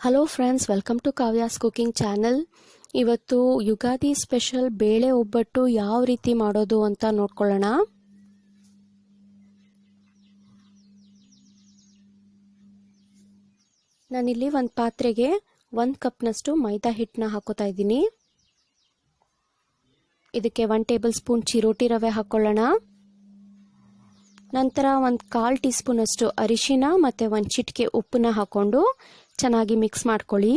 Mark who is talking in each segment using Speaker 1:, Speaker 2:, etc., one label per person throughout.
Speaker 1: Hello friends welcome to Kavya's cooking channel ಇವತ್ತು Ugadi special ಬೇಳೆ ಒಬ್ಬಟ್ಟು ಯಾವ ರೀತಿ ಮಾಡೋದು ಅಂತ ನೋಡ್ಕೊಳ್ಳೋಣ. ನಾನಿಲ್ಲಿ ಒಂದು ಪಾತ್ರೆಗೆ ಒಂದು ಕಪ್ನಷ್ಟು ಮೈದಾ ಹಿಟ್ಟನ್ನ ಹಾಕೋತಾ ಇದ್ದೀನಿ. ಇದಕ್ಕೆ ಒನ್ ಟೇಬಲ್ ಸ್ಪೂನ್ ಚಿರೋಟಿ ರವೆ ಹಾಕೊಳ್ಳೋಣ. ನಂತರ ಒಂದು ಕಾಲು ಟೀ ಸ್ಪೂನಷ್ಟು ಅರಿಶಿನ ಮತ್ತು ಒಂದು ಚಿಟಿಕೆ ಉಪ್ಪನ್ನ ಹಾಕ್ಕೊಂಡು ಚೆನ್ನಾಗಿ ಮಿಕ್ಸ್ ಮಾಡ್ಕೊಳ್ಳಿ.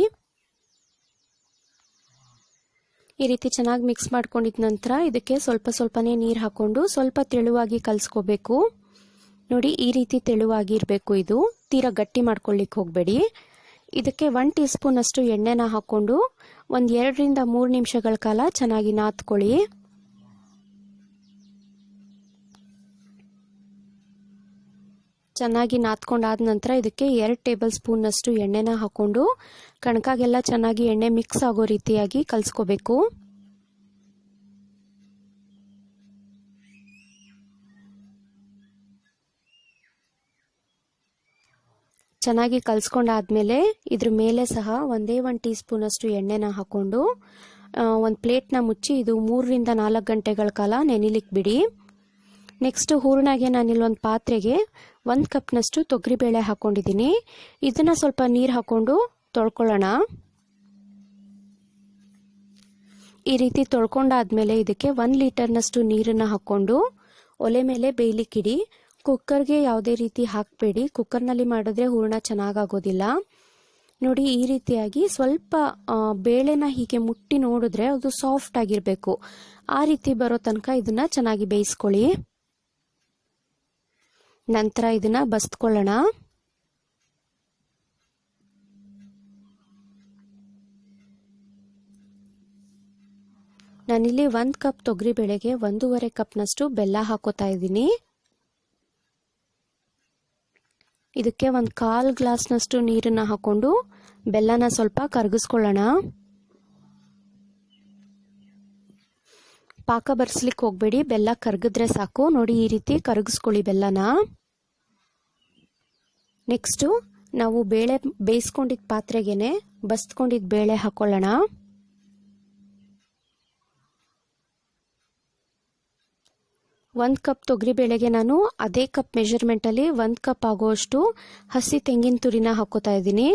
Speaker 1: ಈ ರೀತಿ ಚೆನ್ನಾಗಿ ಮಿಕ್ಸ್ ಮಾಡ್ಕೊಂಡಿದ ನಂತರ ಇದಕ್ಕೆ ಸ್ವಲ್ಪ ಸ್ವಲ್ಪನೇ ನೀರು ಹಾಕ್ಕೊಂಡು ಸ್ವಲ್ಪ ತೆಳುವಾಗಿ ಕಲಿಸ್ಕೋಬೇಕು. ನೋಡಿ, ಈ ರೀತಿ ತೆಳುವಾಗಿ ಇರಬೇಕು ಇದು. ತೀರಾ ಗಟ್ಟಿ ಮಾಡ್ಕೊಳ್ಳಿಕ್ಕೆ ಹೋಗಬೇಡಿ. ಇದಕ್ಕೆ ಒನ್ ಟೀ ಸ್ಪೂನ್ ಅಷ್ಟು ಎಣ್ಣೆನ ಹಾಕ್ಕೊಂಡು ಒಂದು ಎರಡರಿಂದ ಮೂರು ನಿಮಿಷಗಳ ಕಾಲ ಚೆನ್ನಾಗಿ ನಾದ್ಕೊಳ್ಳಿ ಚೆನ್ನಾಗಿ ನಾದ್ಕೊಂಡಾದ ನಂತರ ಇದಕ್ಕೆ ಎರಡು ಟೇಬಲ್ ಸ್ಪೂನ್ನಷ್ಟು ಎಣ್ಣೆನ ಹಾಕ್ಕೊಂಡು ಕಣಕಾಗೆಲ್ಲ ಚೆನ್ನಾಗಿ ಎಣ್ಣೆ ಮಿಕ್ಸ್ ಆಗೋ ರೀತಿಯಾಗಿ ಕಲಿಸ್ಕೋಬೇಕು. ಚೆನ್ನಾಗಿ ಕಲಿಸ್ಕೊಂಡಾದ್ಮೇಲೆ ಇದ್ರ ಮೇಲೆ ಸಹ ಒಂದೇ ಒಂದು ಟೀ ಸ್ಪೂನಷ್ಟು ಎಣ್ಣೆನ ಹಾಕ್ಕೊಂಡು ಒಂದು ಪ್ಲೇಟ್ನ ಮುಚ್ಚಿ ಇದು ಮೂರರಿಂದ ನಾಲ್ಕು ಗಂಟೆಗಳ ಕಾಲ ನೆನಿಲಿಕ್ಕೆ ಬಿಡಿ ನೆಕ್ಸ್ಟ್ ಹೂರ್ಣಾಗೆ ನಾನಿಲ್ಲೊಂದು ಪಾತ್ರೆಗೆ ಒಂದು ಕಪ್ನಷ್ಟು ತೊಗರಿಬೇಳೆ ಹಾಕ್ಕೊಂಡಿದ್ದೀನಿ ಇದನ್ನು ಸ್ವಲ್ಪ ನೀರು ಹಾಕ್ಕೊಂಡು ತೊಳ್ಕೊಳ್ಳೋಣ. ಈ ರೀತಿ ತೊಳ್ಕೊಂಡಾದ್ಮೇಲೆ ಇದಕ್ಕೆ ಒಂದು ಲೀಟರ್ನಷ್ಟು ನೀರನ್ನು ಹಾಕ್ಕೊಂಡು ಒಲೆ ಮೇಲೆ ಬೇಯ್ಲಿಕ್ಕಿಡಿ. ಕುಕ್ಕರ್ಗೆ ಯಾವುದೇ ರೀತಿ ಹಾಕಬೇಡಿ. ಕುಕ್ಕರ್ನಲ್ಲಿ ಮಾಡಿದ್ರೆ ಹೂರ್ಣ ಚೆನ್ನಾಗಾಗೋದಿಲ್ಲ. ನೋಡಿ, ಈ ರೀತಿಯಾಗಿ ಸ್ವಲ್ಪ ಬೇಳೆನ ಹೀಗೆ ಮುಟ್ಟಿ ನೋಡಿದ್ರೆ ಅದು ಸಾಫ್ಟ್ ಆಗಿರಬೇಕು. ಆ ರೀತಿ ಬರೋ ತನಕ ಇದನ್ನ ಚೆನ್ನಾಗಿ ಬೇಯಿಸ್ಕೊಳ್ಳಿ. ನಂತರ ಇದನ್ನ ಬಸ್ತ್ಕೊಳ್ಳೋಣ ನಾನಿಲ್ಲಿ ಒಂದು ಕಪ್ ತೊಗರಿ ಬೇಳೆಗೆ ಒಂದೂವರೆ ಕಪ್ನಷ್ಟು ಬೆಲ್ಲ ಹಾಕೋತಾ ಇದ್ದೀನಿ. ಇದಕ್ಕೆ ಒಂದು ಕಾಲು ಗ್ಲಾಸ್ನಷ್ಟು ನೀರನ್ನು ಹಾಕೊಂಡು ಬೆಲ್ಲನ ಸ್ವಲ್ಪ ಕರಗಿಸ್ಕೊಳ್ಳೋಣ. ಪಾಕ ಬರ್ಸ್ಲಿಕ್ಕೆ ಹೋಗಬೇಡಿ, ಬೆಲ್ಲ ಕರಗಿದ್ರೆ ಸಾಕು. ನೋಡಿ ಈ ರೀತಿ ಕರಗಿಸ್ಕೊಳ್ಳಿ ಬೆಲ್ಲನ. ನೆಕ್ಸ್ಟು ನಾವು ಬೇಳೆ ಬೇಯಿಸ್ಕೊಂಡಿದ್ದ ಪಾತ್ರೆಗೇನೆ ಬಸ್ಕೊಂಡಿದ್ದ ಬೇಳೆ ಹಾಕೊಳ್ಳೋಣ. ಒಂದು ಕಪ್ ತೊಗರಿ ಬೇಳೆಗೆ ನಾನು ಅದೇ ಕಪ್ ಮೆಷರ್ಮೆಂಟಲ್ಲಿ ಒಂದು ಕಪ್ ಆಗುವಷ್ಟು ಹಸಿ ತೆಂಗಿನ ತುರಿನ ಹಾಕೋತಾ ಇದ್ದೀನಿ.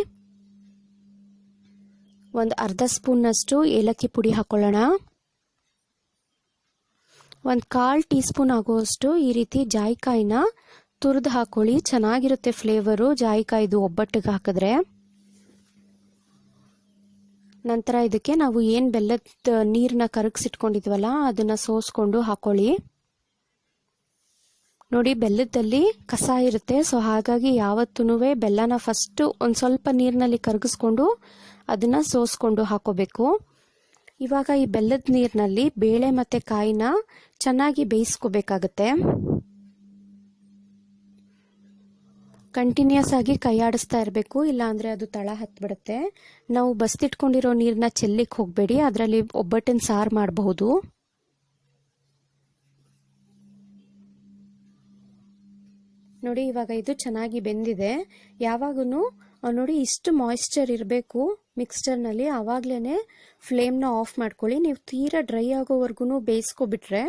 Speaker 1: ಒಂದು ಅರ್ಧ ಸ್ಪೂನ್ನಷ್ಟು ಏಲಕ್ಕಿ ಪುಡಿ ಹಾಕೊಳ್ಳೋಣ. ಒಂದು ಕಾಲು ಟೀ ಸ್ಪೂನ್ ಆಗುವಷ್ಟು ಈ ರೀತಿ ಜಾಯಿಕಾಯಿನ ತುರಿದು ಹಾಕೊಳ್ಳಿ. ಚೆನ್ನಾಗಿರುತ್ತೆ ಫ್ಲೇವರು ಜಾಯಿಕಾಯ್ದು ಒಬ್ಬಟ್ಟಿಗೆ ಹಾಕಿದ್ರೆ. ನಂತರ ಇದಕ್ಕೆ ನಾವು ಏನು ಬೆಲ್ಲದ ನೀರನ್ನ ಕರಗಿಸಿಟ್ಕೊಂಡಿದ್ವಲ್ಲ, ಅದನ್ನು ಸೋಸ್ಕೊಂಡು ಹಾಕೊಳ್ಳಿ. ನೋಡಿ, ಬೆಲ್ಲದಲ್ಲಿ ಕಸ ಇರುತ್ತೆ. ಸೊ ಹಾಗಾಗಿ ಯಾವತ್ತೂ ಬೆಲ್ಲನ ಫಸ್ಟು ಒಂದು ಸ್ವಲ್ಪ ನೀರಿನಲ್ಲಿ ಕರಗಿಸ್ಕೊಂಡು ಅದನ್ನು ಸೋಸ್ಕೊಂಡು ಹಾಕೋಬೇಕು. ಇವಾಗ ಈ ಬೆಲ್ಲದ ನೀರಿನಲ್ಲಿ ಬೇಳೆ ಮತ್ತು ಕಾಯಿನ ಚೆನ್ನಾಗಿ ಬೇಯಿಸ್ಕೋಬೇಕಾಗತ್ತೆ. ಕಂಟಿನ್ಯೂಸ್ ಆಗಿ ಕೈಯಾಡಿಸ್ತಾ ಇರಬೇಕು, ಇಲ್ಲಾಂದರೆ ಅದು ತಳ ಹತ್ಬಿಡುತ್ತೆ. ನಾವು ಬಸ್ತಿಟ್ಕೊಂಡಿರೋ ನೀರನ್ನ ಚೆಲ್ಲಿಕ್ಕೆ ಹೋಗಬೇಡಿ, ಅದರಲ್ಲಿ ಒಬ್ಬಟ್ಟಿನ ಸಾರು ಮಾಡಬಹುದು. ನೋಡಿ, ಇವಾಗ ಇದು ಚೆನ್ನಾಗಿ ಬೆಂದಿದೆ. ಯಾವಾಗೂ ನೋಡಿ, ಇಷ್ಟು ಮಾಯಿಶ್ಚರ್ ಇರಬೇಕು ಮಿಕ್ಸ್ಚರ್ನಲ್ಲಿ ಆವಾಗಲೇ ಫ್ಲೇಮ್ನ ಆಫ್ ಮಾಡ್ಕೊಳ್ಳಿ. ನೀವು ತೀರಾ ಡ್ರೈ ಆಗೋವರೆಗೂ ಬೇಯಿಸ್ಕೊಬಿಟ್ರೆ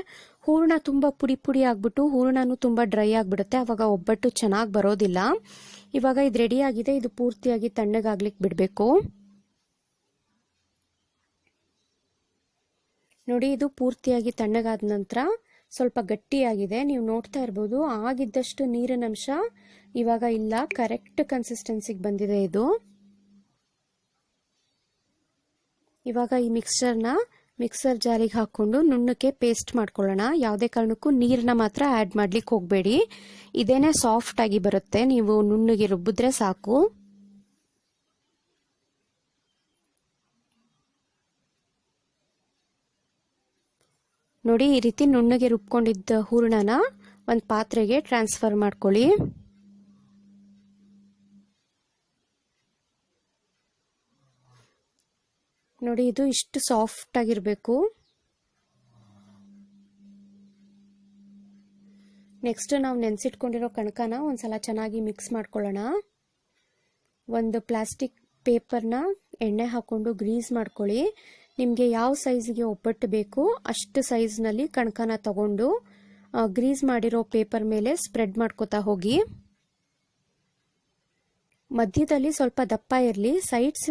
Speaker 1: ಹೂರ್ಣ ತುಂಬ ಪುಡಿ ಪುಡಿ ಆಗಿಬಿಟ್ಟು ಹೂರ್ಣನೂ ತುಂಬ ಡ್ರೈ ಆಗಿಬಿಡುತ್ತೆ. ಆವಾಗ ಒಬ್ಬಟ್ಟು ಚೆನ್ನಾಗಿ ಬರೋದಿಲ್ಲ. ಇವಾಗ ಇದು ರೆಡಿ ಆಗಿದೆ. ಇದು ಪೂರ್ತಿಯಾಗಿ ತಣ್ಣಗಾಗ್ಲಿಕ್ಕೆ ಬಿಡಬೇಕು. ನೋಡಿ, ಇದು ಪೂರ್ತಿಯಾಗಿ ತಣ್ಣಗಾದ ನಂತರ ಸ್ವಲ್ಪ ಗಟ್ಟಿಯಾಗಿದೆ. ನೀವು ನೋಡ್ತಾ ಇರ್ಬೋದು, ಆಗಿದ್ದಷ್ಟು ನೀರಿನ ಅಂಶ ಇವಾಗ ಇಲ್ಲ. ಕರೆಕ್ಟ್ ಕನ್ಸಿಸ್ಟೆನ್ಸಿಗೆ ಬಂದಿದೆ ಇದು. ಇವಾಗ ಈ ಮಿಕ್ಸ್ಚರ್ನ ಮಿಕ್ಸರ್ ಜಾರಿಗೆ ಹಾಕ್ಕೊಂಡು ನುಣ್ಣಕ್ಕೆ ಪೇಸ್ಟ್ ಮಾಡ್ಕೊಳ್ಳೋಣ. ಯಾವುದೇ ಕಾರಣಕ್ಕೂ ನೀರನ್ನ ಮಾತ್ರ ಆ್ಯಡ್ ಮಾಡ್ಲಿಕ್ಕೆ ಹೋಗಬೇಡಿ. ಇದೇನೆ ಸಾಫ್ಟ್ ಆಗಿ ಬರುತ್ತೆ. ನೀವು ನುಣ್ಣಗೆ ರುಬ್ಬಿದ್ರೆ ಸಾಕು. ನೋಡಿ, ಈ ರೀತಿ ನುಣ್ಣಗೆ ರುಬ್ಕೊಂಡಿದ್ದ ಹೂರಣನ ಒಂದು ಪಾತ್ರೆಗೆ ಟ್ರಾನ್ಸ್ಫರ್ ಮಾಡ್ಕೊಳ್ಳಿ. ನೋಡಿ, ಇದು ಇಷ್ಟು ಸಾಫ್ಟ್ ಆಗಿರಬೇಕು. ನೆಕ್ಸ್ಟ್ ನಾವು ನೆನೆಸಿಟ್ಕೊಂಡಿರೋ ಕಣಕನ ಒಂದ್ಸಲ ಚೆನ್ನಾಗಿ ಮಿಕ್ಸ್ ಮಾಡ್ಕೊಳ್ಳೋಣ. ಒಂದು ಪ್ಲಾಸ್ಟಿಕ್ ಪೇಪರ್ನ ಎಣ್ಣೆ ಹಾಕ್ಕೊಂಡು ಗ್ರೀಸ್ ಮಾಡ್ಕೊಳ್ಳಿ. ನಿಮಗೆ ಯಾವ ಸೈಜ್ಗೆ ಒಬ್ಬಟ್ಟು ಬೇಕು, ಅಷ್ಟು ಸೈಜ್ನಲ್ಲಿ ಕಣಕನ ತಗೊಂಡು ಗ್ರೀಸ್ ಮಾಡಿರೋ ಪೇಪರ್ ಮೇಲೆ ಸ್ಪ್ರೆಡ್ ಮಾಡ್ಕೋತಾ ಹೋಗಿ. ಮಧ್ಯದಲ್ಲಿ ಸ್ವಲ್ಪ ದಪ್ಪ ಇರಲಿ ಸೈಡ್ಸ್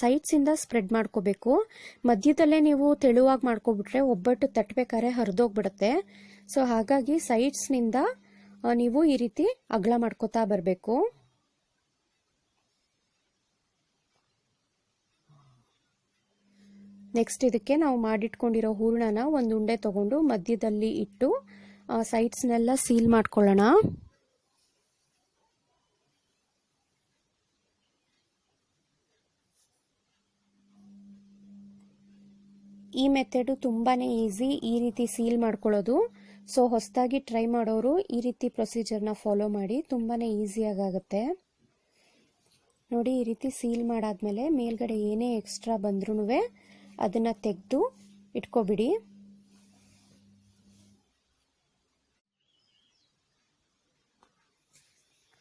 Speaker 1: ಸೈಡ್ಸಿಂದ ಸ್ಪ್ರೆಡ್ ಮಾಡ್ಕೋಬೇಕು. ಮಧ್ಯದಲ್ಲೇ ನೀವು ತೆಳುವಾಗಿ ಮಾಡ್ಕೊಬಿಟ್ರೆ ಒಬ್ಬಟ್ಟು ತಟ್ಟಬೇಕಾದ್ರೆ ಹರಿದೋಗ್ಬಿಡುತ್ತೆ. ಸೊ ಹಾಗಾಗಿ ಸೈಡ್ಸ್ನಿಂದ ನೀವು ಈ ರೀತಿ ಅಗಲ ಮಾಡ್ಕೋತಾ ಬರಬೇಕು. ನೆಕ್ಸ್ಟ್ ಇದಕ್ಕೆ ನಾವು ಮಾಡಿಟ್ಕೊಂಡಿರೋ ಹೂರ್ಣನ ಒಂದು ಉಂಡೆ ತಗೊಂಡು ಮಧ್ಯದಲ್ಲಿ ಇಟ್ಟು ಸೈಡ್ಸ್ನೆಲ್ಲ ಸೀಲ್ ಮಾಡ್ಕೊಳ್ಳೋಣ. ಈ ಮೆಥಡು ತುಂಬಾ ಈಸಿ ಈ ರೀತಿ ಸೀಲ್ ಮಾಡ್ಕೊಳ್ಳೋದು. ಸೊ ಹೊಸದಾಗಿ ಟ್ರೈ ಮಾಡೋರು ಈ ರೀತಿ ಪ್ರೊಸೀಜರ್ನ ಫಾಲೋ ಮಾಡಿ ತುಂಬಾ ಈಸಿಯಾಗುತ್ತೆ ನೋಡಿ, ಈ ರೀತಿ ಸೀಲ್ ಮಾಡಾದ್ಮೇಲೆ ಮೇಲ್ಗಡೆ ಏನೇ ಎಕ್ಸ್ಟ್ರಾ ಬಂದ್ರೂ ಅದನ್ನು ತೆಗೆದು ಇಟ್ಕೊಬಿಡಿ.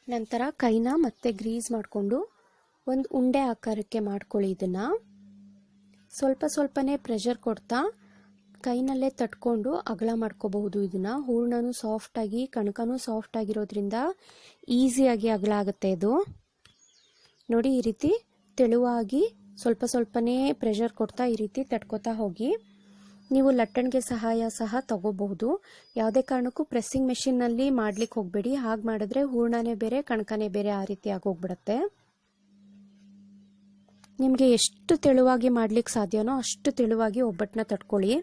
Speaker 1: ನಂತರ ಕೈನ ಮತ್ತೆ ಗ್ರೀಸ್ ಮಾಡಿಕೊಂಡು ಒಂದು ಉಂಡೆ ಆಕಾರಕ್ಕೆ ಮಾಡ್ಕೊಳ್ಳಿ ಇದನ್ನು. ಸ್ವಲ್ಪ ಸ್ವಲ್ಪನೇ ಪ್ರೆಷರ್ ಕೊಡ್ತಾ ಕೈನಲ್ಲೇ ತಟ್ಕೊಂಡು ಅಗಲ ಮಾಡ್ಕೋಬಹುದು. ಇದನ್ನು ಹೂರ್ಣನೂ ಸಾಫ್ಟಾಗಿ ಕಣಕನೂ ಸಾಫ್ಟ್ ಆಗಿರೋದ್ರಿಂದ ಈಸಿಯಾಗಿ ಅಗಲ ಆಗುತ್ತೆ ಇದು. ನೋಡಿ, ಈ ರೀತಿ ತೆಳುವಾಗಿ ಸ್ವಲ್ಪ ಸ್ವಲ್ಪನೇ ಪ್ರೆಷರ್ ಕೊಡ್ತಾ ಈ ರೀತಿ ತಟ್ಕೋತಾ ಹೋಗಿ ನೀವು ಲಟ್ಟಣಿಗೆ ಸಹಾಯ ಸಹ ತಗೋಬಹುದು. ಯಾವುದೇ ಕಾರಣಕ್ಕೂ ಪ್ರೆಸ್ಸಿಂಗ್ ಮೆಷಿನ್ನಲ್ಲಿ ಮಾಡ್ಲಿಕ್ಕೆ ಹೋಗಬೇಡಿ. ಹಾಗೆ ಮಾಡಿದ್ರೆ ಹೂರ್ಣನೇ ಬೇರೆ, ಕಣಕನೇ ಬೇರೆ ಆ ರೀತಿ ಆಗೋಗ್ಬಿಡುತ್ತೆ. ನಿಮಗೆ ಎಷ್ಟು ತೆಳುವಾಗಿ ಮಾಡ್ಲಿಕ್ಕೆ ಸಾಧ್ಯನೋ ಅಷ್ಟು ತೆಳುವಾಗಿ ಒಬ್ಬಟ್ಟನ್ನ ತಟ್ಕೊಳ್ಳಿ.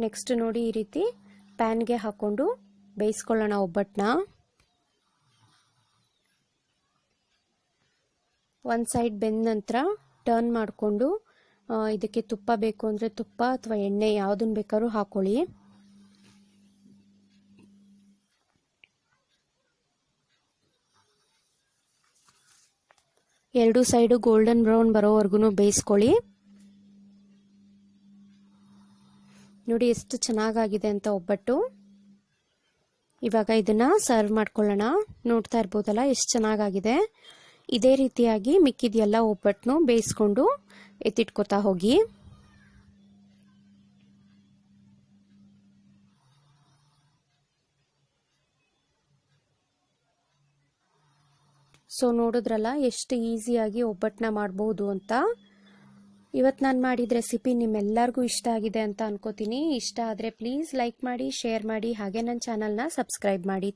Speaker 1: ನೆಕ್ಸ್ಟ್ ನೋಡಿ ಈ ರೀತಿ ಪ್ಯಾನ್ಗೆ ಹಾಕೊಂಡು ಬೇಯಿಸ್ಕೊಳ್ಳೋಣ ಒಬ್ಬಟ್ಟನ್ನ ಒಂದು ಸೈಡ್ ಬೆಂದ ನಂತರ ಟರ್ನ್ ಮಾಡಿಕೊಂಡು ಇದಕ್ಕೆ ತುಪ್ಪ ಬೇಕು ಅಂದರೆ ತುಪ್ಪ ಅಥವಾ ಎಣ್ಣೆ ಯಾವುದನ್ನು ಬೇಕಾದ್ರೂ ಹಾಕೊಳ್ಳಿ. ಎರಡು ಸೈಡು ಗೋಲ್ಡನ್ ಬ್ರೌನ್ ಬರೋವರೆಗೂ ಬೇಯಿಸ್ಕೊಳ್ಳಿ. ನೋಡಿ ಎಷ್ಟು ಚೆನ್ನಾಗಾಗಿದೆ ಅಂತ ಒಬ್ಬಟ್ಟು. ಇವಾಗ ಇದನ್ನ ಸರ್ವ್ ಮಾಡ್ಕೊಳ್ಳೋಣ. ನೋಡ್ತಾ ಇರ್ಬೋದಲ್ಲ, ಎಷ್ಟು ಚೆನ್ನಾಗಾಗಿದೆ. ಇದೇ ರೀತಿಯಾಗಿ ಮಿಕ್ಕಿದೆಲ್ಲ ಒಬ್ಬಟ್ಟನ್ನು ಬೇಯಿಸ್ಕೊಂಡು ಎತ್ತಿಟ್ಕೋತಾ ಹೋಗಿ. ಸೊ ನೋಡಿದ್ರಲ್ಲ ಎಷ್ಟು ಈಸಿಯಾಗಿ ಒಬ್ಬಟ್ಟನ್ನ ಮಾಡ್ಬೋದು ಅಂತ. ಇವತ್ತು ನಾನು ಮಾಡಿದ ರೆಸಿಪಿ ನಿಮ್ಮೆಲ್ಲರಿಗೂ ಇಷ್ಟ ಆಗಿದೆ ಅಂತ ಅನ್ಕೋತೀನಿ. ಇಷ್ಟ ಆದರೆ ಪ್ಲೀಸ್ ಲೈಕ್ ಮಾಡಿ, ಶೇರ್ ಮಾಡಿ, ಹಾಗೆ ನನ್ನ ಚಾನಲ್ನ ಸಬ್ಸ್ಕ್ರೈಬ್ ಮಾಡಿ.